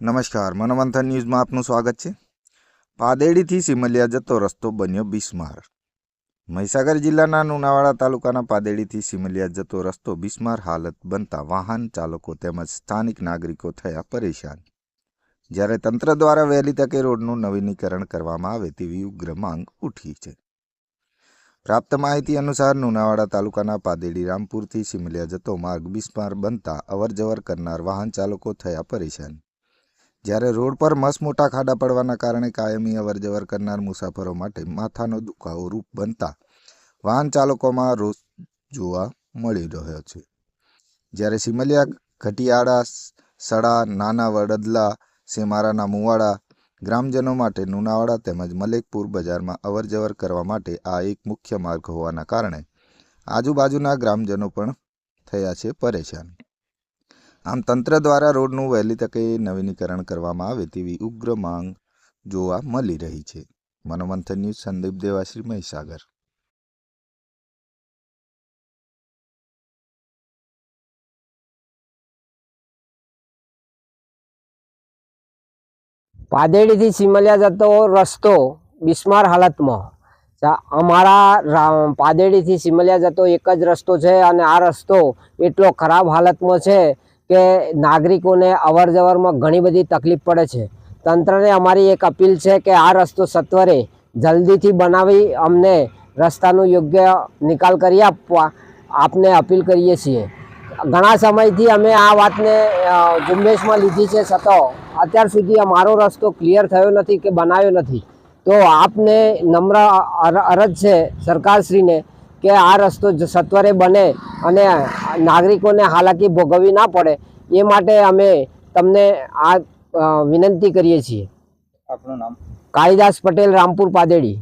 નમસ્કાર, મનોમંથન ન્યૂઝમાં આપનું સ્વાગત છે. પાદેડીથી સિમલિયા જતો રસ્તો બન્યો બિસ્માર. મહીસાગર જિલ્લાના લુણાવાડા તાલુકાના પાદેડીથી સિમલિયા જતો રસ્તો બિસ્માર હાલત બનતા વાહન ચાલકો તેમજ સ્થાનિક નાગરિકો થયા પરેશાન. જ્યારે તંત્ર દ્વારા વહેલી તકે રોડનું નવીનીકરણ કરવામાં આવે તેવી ઉગ્ર માંગ ઉઠી છે. પ્રાપ્ત માહિતી અનુસાર લુણાવાડા તાલુકાના પાદેડી રામપુરથી સિમલિયા જતો માર્ગ બિસ્માર બનતા અવરજવર કરનાર વાહન ચાલકો થયા પરેશાન. જ્યારે રોડ પર મસ મોટા ખાડા પડવાના કારણે કાયમી અવરજવર કરનાર મુસાફરો માટે માથાનો દુખાવો રૂપ બનતા વાહન ચાલકોમાં રોષ જોવા મળી રહ્યો છે. જ્યારે સિમલિયા, ઘટિયાળા, સડા, નાના વડદલા, સેમારાના મુવાડા ગ્રામજનો માટે લુણાવાડા તેમજ મલેકપુર બજારમાં અવરજવર કરવા માટે આ એક મુખ્ય માર્ગ હોવાના કારણે આજુબાજુના ગ્રામજનો પણ થયા છે પરેશાન. આમ તંત્ર દ્વારા રોડનું વહેલી તકે નવીનીકરણ કરવામાં આવે તેવી ઉગ્ર માંગ જોવા મળી રહી છે. મનોમંથન ન્યૂઝ સંદીપ દેવાશ્રી, મહીસાગર. પાદેડીથી સિમલિયા જતો રસ્તો બિસ્માર હાલતમાં અમારા પાદેડીથી સિમલિયા જતો એક જ રસ્તો છે અને આ રસ્તો એટલો ખરાબ હાલતમાં છે કે નાગરિકોને અવર જવરમાં ઘણી બધી તકલીફ પડે છે. તંત્રને અમારી એક અપીલ છે કે આ રસ્તો સત્વરે જલ્દીથી બનાવી અમને રસ્તાનો યોગ્ય નિકાલ કરી આપવા આપને અપીલ કરીએ છીએ. ઘણા સમયથી અમે આ વાતને ઝુંબેશમાં લીધી છે છતાં અત્યાર સુધી અમારો રસ્તો ક્લિયર થયો નથી કે બનાવ્યો નથી. તો આપને નમ્ર અરજ છે સરકારશ્રીને કે આ રસ્તો જ સત્વરે બને અને નાગરિકોને હાલાકી ભોગવવી ના પડે એ માટે અમે તમને આ વિનંતી કરીએ છીએ. આપનું નામ? કાળીદાસ પટેલ રામપુર પાદેડી.